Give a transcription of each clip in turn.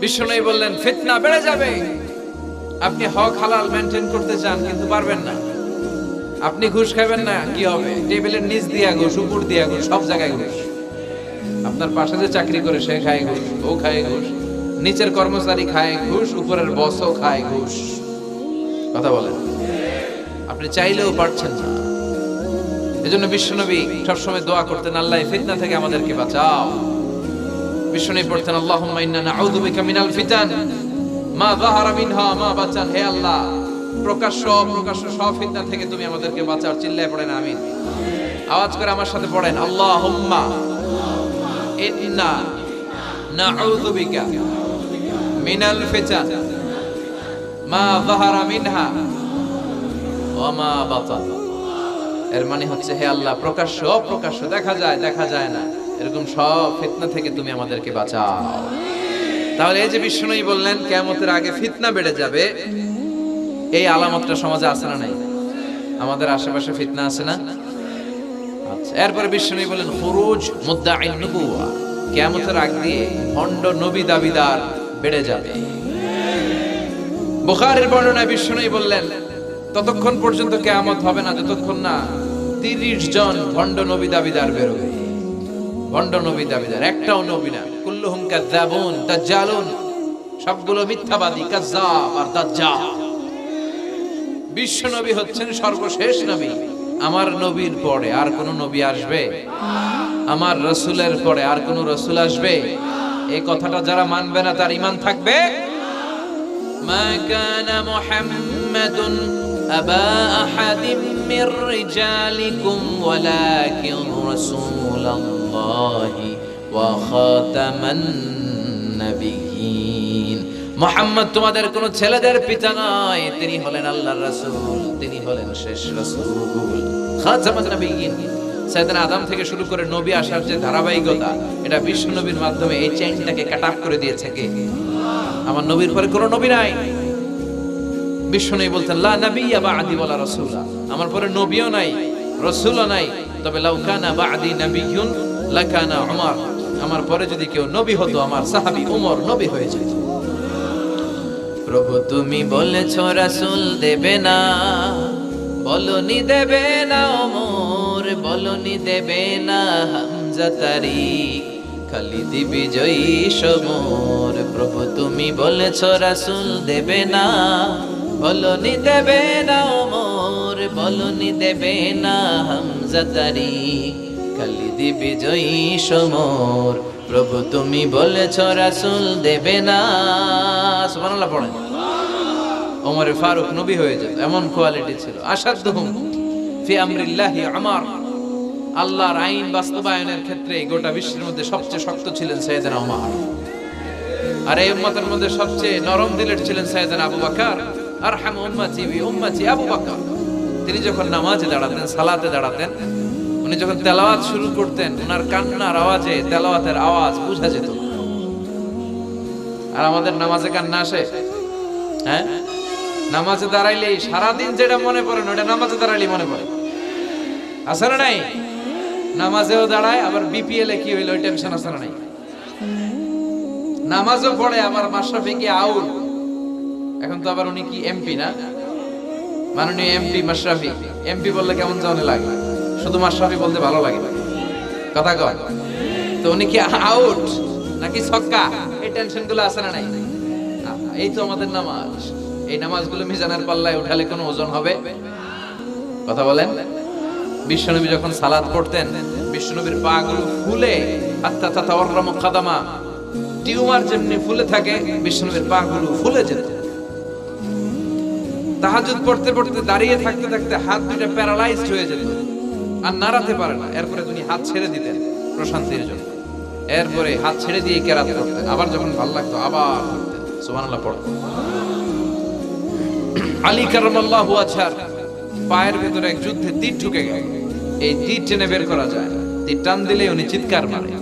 বিষ্ণু বললেন, ফিতনা বেড়ে যাবে। আপনি হক হালাল মেনটেন করতে চান, কিন্তু পারবেন না। আপনি ঘুষ খাবেন না, কি হবে? টেবিলের নিচ দিয়া ঘুষ, উপর দিয়া ঘুষ, সব জায়গায় ঘুষ। আপনার পাশে যে চাকরি করে, সে খায় ঘুষ, ও খায় ঘুষ। নিচের কর্মচারী খায় ঘুষ, উপরের বসও খায় ঘুষ। কথা বলেন। আপনি চাইলেও পারছেন না। এজন্য বিশ্বনবী সবসময় দোয়া করতেন, আল্লাহ ফিতনা থেকে আমাদেরকে বাঁচাও। বিশ্বনবী পড়তেন বিকা মিনাল ফিতান, মা যাহারা মিনহা, মা বাচান। হে আল্লাহ, প্রকাশ্য, অপ্রকাশ্য সব ফিতনা থেকে তুমি আমাদেরকে বাঁচাও, চিল্লায় পড়েন আমিন। আওয়াজ করে আমার সাথে পড়েন বিকা মিনাল ফিতান, মা যাহারা মিনহা ওয়া মা বাতান এর মানে হচ্ছে, হে আল্লাহ, প্রকাশ্য, অপ্রকাশ্য, দেখা যায় দেখা যায় না। এরকম সব ফিতনা থেকে তুমি আমাদেরকে বাঁচাও। তাহলে এই যে বিষ্ণুই বললেন কেমতের আগে ফিতনা বেড়ে যাবে। এই আলামতটা সমাজে আছে না নাই? আমাদের আশেপাশে ফিতনা আছে না? আচ্ছা এরপরে বিষ্ণুই বলেন খুরুজ মুদ্দাইন নবুয়া কেমতের আগ দিয়ে ভণ্ড নবী দাবিদার বেড়ে যাবে। বুখারের বর্ণনায় বিষ্ণুই বললেন, ততক্ষণ পর্যন্ত কেয়ামত হবে না, যতক্ষণ না তিরিশ জন ভণ্ড নবী দাবিদার বেরোবে। নবী দাবিদার, একটাও নবী না। কুল্লুহুম দাজ্জালুন। সবগুলো মিথ্যাবাদী আর দাজ্জাল। বিশ্ব নবী হচ্ছেন সর্বশেষ নবী। আমার নবীর পরে আর কোন নবী আসবে? আমার রসুলের পরে আর কোন রসুল আসবে? এই কথাটা যারা মানবে না, তার ইমান থাকবে? মা কানা মুহাম্মাদুন أبا أحد من رجالكم ولكن رسول الله وخاتم النبيين মোহাম্মদ তোমাদের কোন ছেলেদের পিতা নয় তিনি হলেন আল্লাহর রাসূল তিনি হলেন শেষ রাসূল খাতামান নবিয়িন সাইয়েদনা আদম থেকে শুরু করে নবী আসার যে ধারাবাহিকতা এটা বিশ্ব নবীর মাধ্যমে এই চেইনটাকে কাট আপ করে দিয়েছে কে আমার নবীর পরে কোনো নবী নাই বিশ্ব নেই বলতেন, লা নবী বা আদি বলা রসুলা। আমার পরে নবীও নাই, রসুলও নাই। তবে লাউকানা বা আদি নবীন লাকানা উমর। আমার পরে যদি কেউ নবী হতো, আমার সাহাবী উমর নবী হয়ে যেত। প্রভু, তুমি বলেছ, রাসূল দেবে না। বলনি দেবে না ওমর বলনি দেবে না হামজা খালি দিবি জয়ী সমর। প্রভু, তুমি বলেছ, রাসূল দেবে না। বলনি দেবে না ওমর, বলনি দেবে না হামজা তারিক খালি দিবি জয়ী সমর, প্রভু তুমি বলেছ রাসূল দেবে না। সুবহানাল্লাহ পড়েন ওমরে ফারুক নবী হয়ে যেত এমন কোয়ালিটি ছিল। আসাদুহুম ফি আমরিল্লাহি আমার। আল্লাহর আইন বাস্তবায়নের ক্ষেত্রে গোটা বিশ্বের মধ্যে সবচেয়ে শক্ত ছিলেন সৈয়দনা ওমর। আর এই উম্মতের মধ্যে সবচেয়ে নরম দিলের ছিলেন সৈয়দনা আবু বকর। আরহাম উম্মতি বি উম্মতি আবু বকর। তিনি যখন নামাজে দাঁড়াতেন, সালাতে দাঁড়াতেন, উনি যখন তেলাওয়াত শুরু করতেন ওনার কান্নার আওয়াজে তেলাওয়াতের আওয়াজ বোঝা যেত। আর আমাদের নামাজে কান্না আসে? হ্যাঁ? নামাজে দাঁড়াইলেই সারাদিন যেটা মনে পড়ে ওটা নামাজে দাঁড়াইলেই মনে পড়ে। আছে না নাই? নামাজেও দাঁড়ায়, আবার বিপিএল এ কি হইল, ওই টেনশন আছে না নাই? নামাজও পড়ে, আবার মাশরাফি কি আউট। এখন তো আবার উনি কি এমপি না? মাননীয় এমপি মাশরাফি। এমপি বললে কেমন জানে লাগে। শুধু মাশরাফি বলতে ভালো লাগে কথা কয় তো উনি কি আউট নাকি ছক্কা? এই টেনশনগুলো আছে না নাই? এই তো আমাদের নামাজ। এই নামাজগুলো মিজানের পাল্লায় উঠালে কোনো ওজন হবে? কথা বলেন। বিশ্বনবী যখন সালাদ পড়তেন, বিশ্বনবীর পা গুলো ফুলে আত্মা তাতা অর্রাম খাদামা। টিউমার যেমনি ফুলে থাকে, বিশ্বনবীর পা গুলো ফুলে যেত। তাহাজুদ পড়তে পড়তে দাঁড়িয়ে থাকতে থাকতে হাত দুইটা প্যারালাইজড হয়ে যেত আর নাড়াতে পারে না। এরপরে তিনি হাত ছেড়ে দিতেন প্রশান্তির জন্য। এরপরে হাত ছেড়ে দিয়ে কেরাত করতেন। আবার যখন ভালো লাগতো আবার ধরতেন সুবহানাল্লাহ পড়তেন আলী কারামাল্লাহু আছার পায়ের ভেতরে এক যুদ্ধে তীর ঢুকে গেল। এই তীর টেনে বের করা যায়। তীর টান দিলে উনি চিৎকার মারে।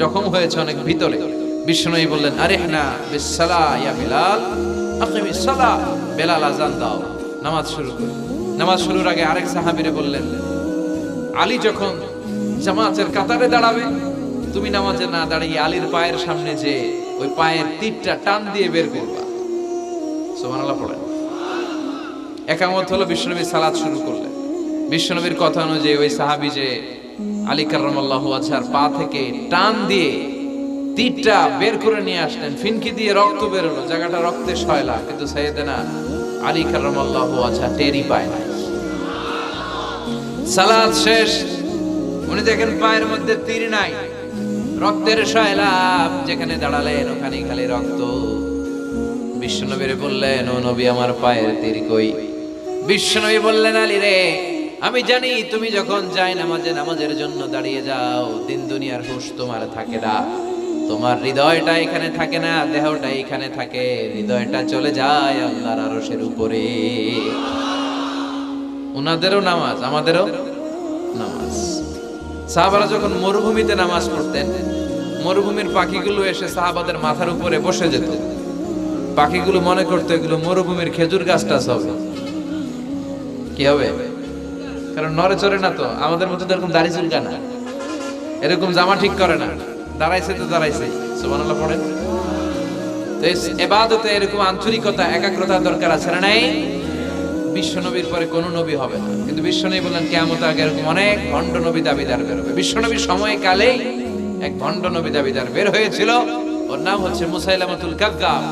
জখম হয়েছে অনেক ভিতরে। বিষ্ণুই বললেন আরে না বিসালা ইয়া বিলাল। বেলাল আজান দাও। নামাজ শুরু করো। নামাজ শুরুর আগে আরেক সাহাবীরে বললেন, আলী যখন জামাতের কাতারে দাঁড়াবে, তুমি নামাজে না দাঁড়িয়ে আলীর পায়ের সামনে যে ওই পায়ের তীরটা টান দিয়ে বের করবা। সুবহানাল্লাহ পড়েন। একামত হলো বিশ্বনবী সালাদ শুরু করলেন। বিশ্বনবীর কথা অনুযায়ী ওই সাহাবি যে আলী কার্লাল্লাহু আছার পা থেকে টান দিয়ে তীরটা বের করে নিয়ে আসলেন। ফিনকি দিয়ে রক্ত বেরোলো। জায়গাটা রক্তে সয়লা, কিন্তু সাইয়েদেনা আলী কার্লাল্লাহু আছা টেরি পায় না সালাদ শেষ। উনি দেখেন পায়ের মধ্যে তীর নাই। রক্তের সয়লা, যেখানে দাঁড়ালেন ওখানে খালি রক্ত। বিশ্বনবীরে বললেন, ও নবী, আমার পায়ের তীর কই? বিশ্বনবী বললেন, আলী রে, আমি জানি তুমি যখন যাই নামাজে, নামাজের জন্য দাঁড়িয়ে যাও। দিন দুনিয়ার হুশ তোমার থাকে না। তোমার হৃদয়টা এখানে থাকে না, দেহটা এখানে থাকে। হৃদয়টা চলে যায় আল্লাহর আরশের উপরে। ওনাদেরও নামাজ, আমাদেরও নামাজ। সাহাবারা যখন মরুভূমিতে নামাজ পড়তেন, মরুভূমির পাখিগুলো এসে সাহাবাদের মাথার উপরে বসে যেত। পাখিগুলো মনে করতো, এগুলো মরুভূমির খেজুর গাছটা সব। কি হবে? কারণ নরে চড়ে না তো, আমাদের মতো এরকম দাড়ি চুলকা না। এরকম জামা ঠিক করে না। দাঁড়াইছে তো দাঁড়াইছে। সুবহানাল্লাহ পড়েন। তো এই এবাদতে এরকম আন্তরিকতা, একাগ্রতা দরকার আছে না নাই? বিশ্বনবীর পরে কোন নবী হবে না। কিন্তু বিশ্বনবী বললেন কেমন আগে এরকম অনেক ভণ্ড নবী দাবিদার বের হবে। বিশ্বনবীর সময়কালেই এক ভণ্ড নবী দাবিদার বের হয়েছিল। ওর নাম হচ্ছে মুসাইলামাতুল কাজ্জাব।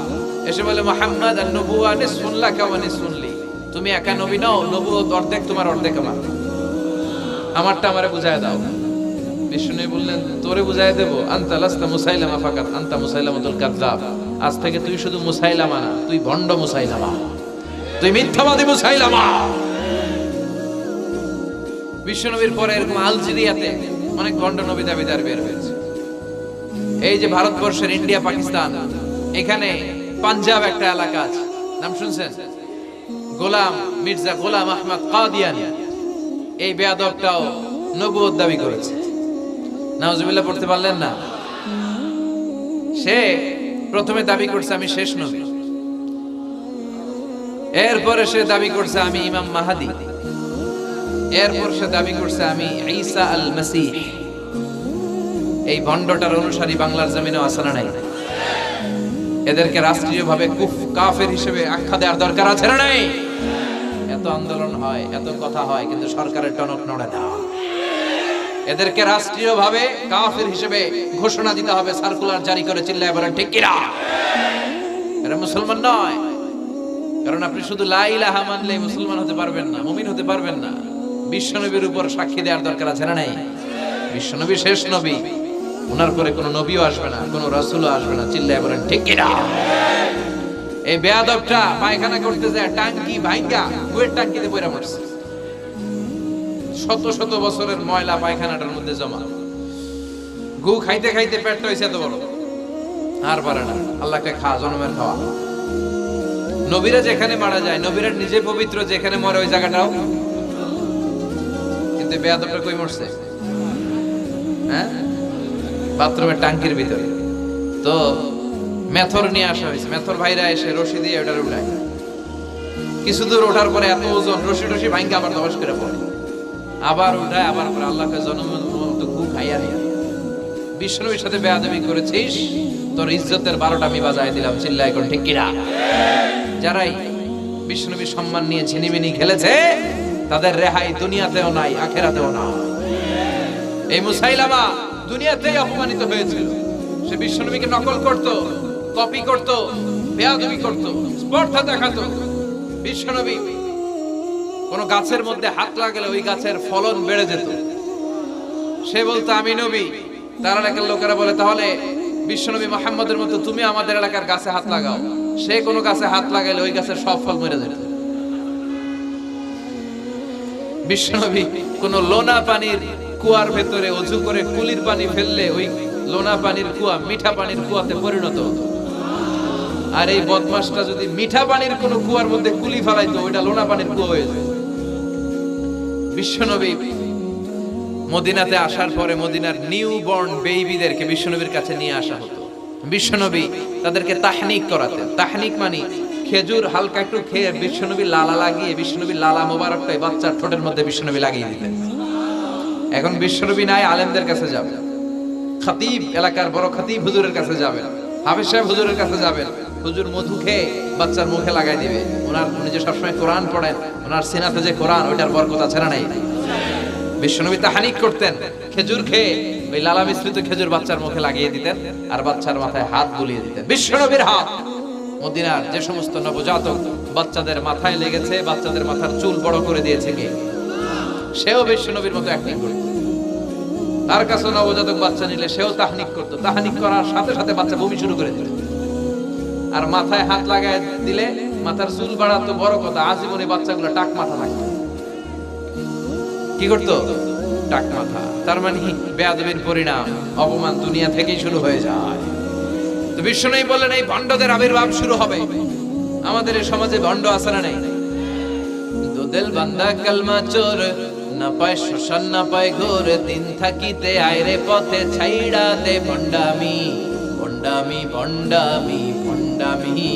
এসে বলে, মোহাম্মদ আর নবুয়া নিসফুন লাকা ওয়া নিসফুন লি। তুমি একা নবী নও নবুয়ত অর্ধেক তোমার অর্ধেক আমার। আমারটা আমারে বুঝায় দাও। বিষ্ণু বললেন, তোরে বুঝাই দেবো, আন্তা লাস্তা মুসাইলামা ফাকাত, আন্তা মুসাইলামাতুল কাযযাব আজ থেকে তুই শুধু মুসাইলামা না, তুই ভণ্ড মুসাইলামা। তুই মিথ্যাবাদী মুসাইলামা! বিশ্বনবীর পরে এরকম আলজেরিয়াতে অনেক ভণ্ড নবী দাবিদার বের হয়েছে। এই যে ভারতবর্ষের ইন্ডিয়া, পাকিস্তান, এখানে পাঞ্জাব একটা এলাকা আছে। নাম শুনছেন? গোলাম মির্জা গোলাম আহমদ কাদিয়ানি। এই বেয়াদবটাও নবুয়ত দাবি করেছে। নাউজুবিল্লাহ পড়তে পারলেন না? সে প্রথমে দাবি করছে আমি শেষ নবী। এরপরে সে দাবি করছে আমি ইমাম মাহাদি। এরপর সে দাবি করছে আমি ঈসা আল মাসিহ। এই ভণ্ডটার অনুসারী বাংলার জমিনে আসানা নাই? এদেরকে রাষ্ট্রীয়ভাবে কুফ, কাফের হিসেবে আখ্যা দেওয়ার দরকার আছে না নাই? এত আন্দোলন হয়, এত কথা হয়, কিন্তু সরকারের টনক নড়ে না। এদেরকে রাষ্ট্রীয়ভাবে কাফের হিসেবে ঘোষণা দিতে হবে, সার্কুলার জারি করে চিল্লায় বলেন, ঠিক কিনা? এরা মুসলমান নয়। কারণ আপনি শুধু লা ইলাহা মানলে মুসলমান হতে পারবেন না, মুমিন হতে পারবেন না। বিশ্বনবীর উপর সাক্ষী দেওয়ার দরকার আছে না নাই? বিশ্বনবী শেষ নবী। ওনার পরে কোনো নবীও আসবে না, কোনো রাসূলও আসবে না, চিল্লায় বলেন, ঠিক কিনা? এই বেয়াদবটা পায়খানা করতে যায়, টাঙ্কি ভাঙ্গা কুয়ের টাঙ্কিতে পয়রা মরছে। শত শত বছরের ময়লা পায়খানাটার মধ্যে জমা। গু খাইতে খাইতে পেটটা হয়েছে এত বড়। আর পারে না। আল্লাহকে খা, জনমের খাওয়া। নবীরা যেখানে মারা যায়, নবীরা নিজে পবিত্র যেখানে মরে ওই জায়গাটাও। কিন্তু বেয়াদবটা কই মরছে? হ্যাঁ? বাথরুমের টাঙ্কির ভিতরে। তো মেথর নিয়ে আসা হয়েছে। মেথর ভাইরা এসে রশি দিয়ে ওটার উঠায় কিছু দূর ওঠার পরে এত ওজন, রশি টসি ভাঙ্গে আবার দবাস করে পড়ে। আবার উঠায় আবার পরে আল্লাহকে জন্ম মতো গু খাইয়া নিয়ে। বিষ্ণুর সাথে বেয়াদবি করেছিস, তোর ইজ্জতের বারোটা আমি বাজায় দিলাম চিল্লা এখন ঠিক কিনা? যারাই বিষ্ণুবীর সম্মান নিয়ে ঝিনিমিনি খেলেছে, তাদের রেহাই দুনিয়াতেও নাই, আখেরাতেও না। এই মুসাইলামা দুনিয়াতেই অপমানিত হয়েছিল। সে বিশ্বনবীকে নকল করত, কপি করত, বেয়াদবি করত, স্পর্ধা দেখাতো। বিশ্বনবী কোন গাছের মধ্যে হাত লাগালে ওই গাছের ফলন বেড়ে যেত। সে বলতো, আমি নবী। তার এলাকার লোকেরা বলে, তাহলে বিশ্বনবী মোহাম্মদের মতো তুমি আমাদের এলাকার গাছে হাত লাগাও। সে কোনো গাছে হাত লাগাইলে ওই গাছের সব ফল মরে যেত। বিশ্বনবী কোন লোনা পানির কুয়ার ভেতরে অজু করে কুলির পানি ফেললে ওই লোনা পানির কুয়া মিঠা পানির কুয়াতে পরিণত হতো। আর এই বদমাসটা যদি মিঠা পানির কোন কুয়ার মধ্যে কুলি ফেলাইতো, ওইটা লোনা পানির কুয়া হয়ে যেত। বিশ্বনবী মদিনাতে আসার পরে মদিনার নিউ বর্ন বেবিদেরকে বিশ্বনবীর কাছে নিয়ে আসা হতো। বিশ্বনবী তাদেরকে তাহনিক করাতেন। তাহনিক মানে খেজুর হালকা একটু খেয়ে বিশ্বনবী লালা লাগিয়ে বিশ্বনবী লালা মোবারকটাই বাচ্চার ঠোঁটের মধ্যে বিশ্বনবী লাগিয়ে দিতেন। এখন বিশ্বনবী নাই, আলেমদের কাছে যাবে। খাতিব এলাকার বড় খাতিব হুজুরের কাছে যাবেন হাফিজ সাহেব হুজুরের কাছে যাবেন হুজুর মধু খেয়ে বাচ্চার মুখে লাগাই দিবে। ওনার উনি যে সবসময় কোরআন পড়েন ওনার সিনাতে যে কোরআন, ওইটার বরকত আছে না নাই? বিশ্বনবী তাহানিক করতেন, খেজুর খেয়ে ওই লালা মিশ্রিত খেজুর বাচ্চার মুখে লাগিয়ে দিতেন আর বাচ্চার মাথায় হাত বুলিয়ে দিতেন। বিশ্বনবীর হাত! মদিনার যে সমস্ত নবজাতক বাচ্চাদের মাথায় লেগেছে, বাচ্চাদের মাথার চুল বড় করে দিয়েছে কে? সেও বিশ্বনবীর মতো অ্যাক্টিং করত। তার কাছে নবজাতক বাচ্চা নিলে সেও তাহানিক করতো। তাহানিক করার সাথে সাথে বাচ্চা বমি শুরু করে দিত। আর মাথায় হাত লাগায় দিলে মাথার চুল বাড়াতো বড় কথা, আজীবনে বাচ্চাগুলো টাক মাথা থাকতো কি করতো? টাক মাথা। তার মানে বেয়াদবির পরিণাম, অপমান দুনিয়া থেকেই শুরু হয়ে যায়। তো বিশ্ব নেই বললেন এই ভণ্ডদের আবির্ভাব শুরু হবে। আমাদের এই সমাজে ভণ্ড আছে না নেই? দুদেল বান্দা কালমা চোর, না পায় শ্মশান, না পায় ঘোর, দিন থাকিতে আয়রে পথে ছাইড়া দে ভণ্ডামি ভণ্ডামি ভণ্ডামি। ভণ্ডামি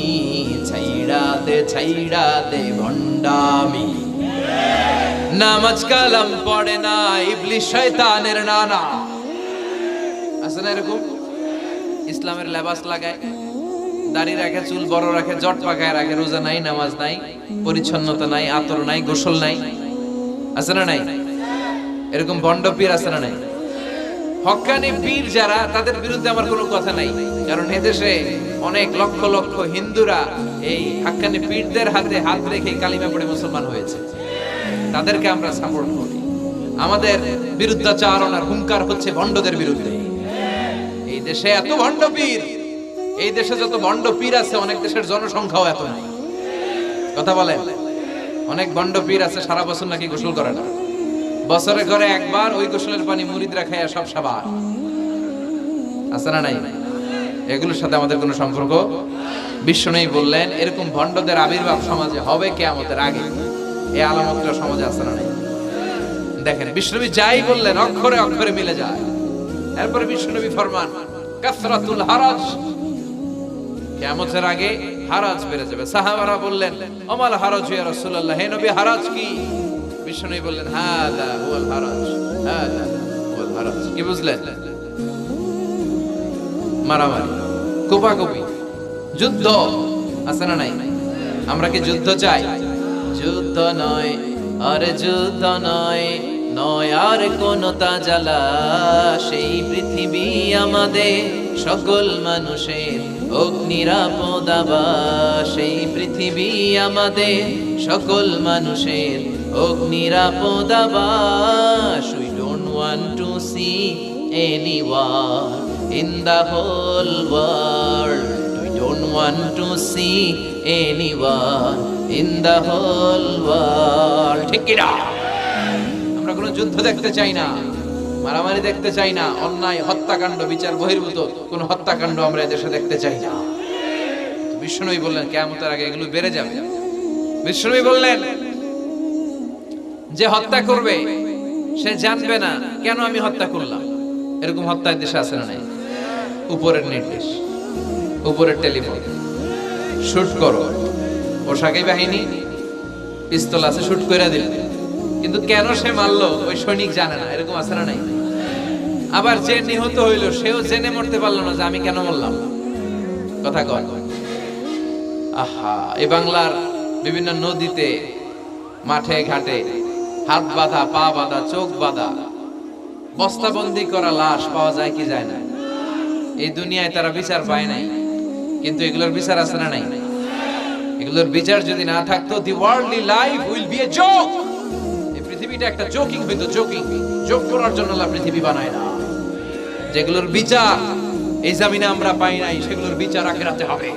ছাইড়া দে ছাইড়া দে ভণ্ডামি। নামাজ কালাম পড়ে না, ইবলিশ শয়তানের নানা। আছে না এরকম? ইসলামের লেবাস লাগায়, দাড়ি রাখে, চুল বড় রাখে, জট পাকায় রাখে, রোজা নাই, নামাজ নাই, পরিচ্ছন্নতা নাই, আতর নাই, গোসল নাই। আছে না নাই? এরকম বন্ড পীর আছে না নাই? হক্কানি পীর যারা, তাদের বিরুদ্ধে আমার কোনো কথা নাই। কারণ এদেশে অনেক লক্ষ লক্ষ হিন্দুরা এই হাক্কানি পীরদের হাতে হাত রেখে কালিমা পড়ে মুসলমান হয়েছে। তাদেরকে আমরা সাপোর্ট করি। আমাদের বিরুদ্ধাচারণার হুঙ্কার হচ্ছে ভণ্ডদের বিরুদ্ধে। এই দেশে এত ভণ্ড পীর, এই দেশে যত ভণ্ড পীর আছে, অনেক দেশের জনসংখ্যাও এত নাই। কথা বলেন, অনেক ভণ্ড পীর আছে, সারা বছর নাকি গোসল করে না। বছরে ঘরে একবার ওই গোসলের পানি মুরিদরা খাইয়া সব সাবার আছে না নাই? এগুলোর সাথে আমাদের কোনো সম্পর্ক? বিশ্ব নেই বললেন, এরকম ভণ্ডদের আবির্ভাব সমাজে হবে কে কেয়ামতের আগে। এই আলামতটা সমাজে আছে না দেখেন বিষ্ণবী যাই বললেন, অক্ষরে অক্ষরে মিলে যায়। এরপরে বিষ্ণবী ফরমান, কাসরাতুল হারাজ। কিয়ামতের আগে হারাজ বেড়ে যাবে। সাহাবারা বললেন ওমাল হারাজ ইয়া রাসূলুল্লাহ? হে নবী, হারাজ কি? বিষ্ণু বললেন, হাদা হুয়াল হারাজ, হাদা হুয়াল হারাজ। কি বুঝলেন? মারামারি, কোপাকুপি, যুদ্ধ, আছে না নাই? আমরা কি যুদ্ধ চাই? যুদ্ধ নয়, আর যুদ্ধ নয় নয় আর কোন তাজালা। সেই পৃথিবী আমাদের সকল মানুষের অগ্নিরাপদাবা সেই পৃথিবী আমাদের সকল মানুষের we don't want to see anyone. In the whole world. We don't want to see anyone in the whole world. কি না? আমরা কোনো যুদ্ধ দেখতে চাই না, মারামারি দেখতে চাই না, অন্যায়, হত্যাকাণ্ড, বিচার বহির্ভূত, কোন হত্যাকাণ্ড আমরা এদেশে দেখতে চাই না বিষ্ণুই বললেন কেমতের আগে এগুলো বেড়ে যাবে বিষ্ণুই বললেন, যে হত্যা করবে, সে জানবে না কেন আমি হত্যা করলাম এরকম হত্যা দেশে আছে না নাই উপরের নির্দেশ, উপরের টেলিফোন। শুট করো। পোশাকি বাহিনী, পিস্তল আছে, শুট করে দিল। কিন্তু কেন সে মারলো? ওই সৈনিক জানে না, এরকম আছে না নাই? আবার যে নিহত হইল, সেও জেনে মরতে পারল না যে আমি কেন মরলাম। কথা কয়। আহা এই বাংলার বিভিন্ন নদীতে, মাঠে, ঘাটে হাত বাঁধা, পা বাঁধা, চোখ বাঁধা, বস্তাবন্দি করা লাশ পাওয়া যায় কি যায় না? এই দুনিয়ায় তারা বিচার পায় নাই। কিন্তু এগুলোর বিচার আছে না নাই? এগুলোর বিচার যদি না থাকতো the worldly life will be a joke এই পৃথিবীটা একটা জোকিং হইতো জোকিং জোক করার জন্য আল্লাহ পৃথিবী বানায় না। যেগুলোর বিচার এই জামিনে আমরা পাই নাই, সেগুলোর বিচার আখেরাতে হবে।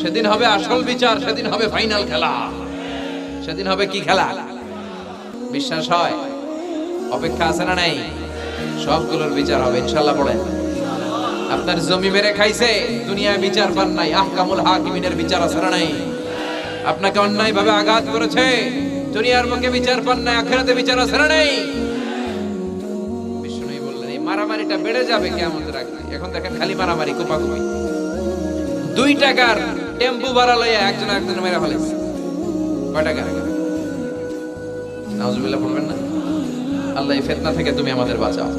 সেদিন হবে আসল বিচার, সেদিন হবে ফাইনাল খেলা। সেদিন হবে কি খেলা? বিশ্বাস হয়? অপেক্ষা আছে না নাই? সবগুলোর বিচার হবে ইনশাল্লাহ পড়েন। আপনার জমি মেরে খাইছে, দুনিয়ায় বিচার পান নাই, আহকামুল হাকিমিনের বিচার আছে নাই? আপনাকে অন্যায় ভাবে আঘাত করেছে, দুনিয়ার মুখে বিচার পান নাই, আখেরাতে বিচার আছে নাই? বিষ্ণু বললেন, এই মারামারিটা বেড়ে যাবে কেমন রাখবে এখন দেখেন খালি মারামারি, কোপাকুপি। দুই টাকার টেম্পু ভাড়া লইয়া একজন একজন মেরে ফেলেছে। কয় টাকা? নাউজুবিল্লাহ বলবেন না? আল্লাহ এই ফেতনা থেকে তুমি আমাদের বাঁচাও।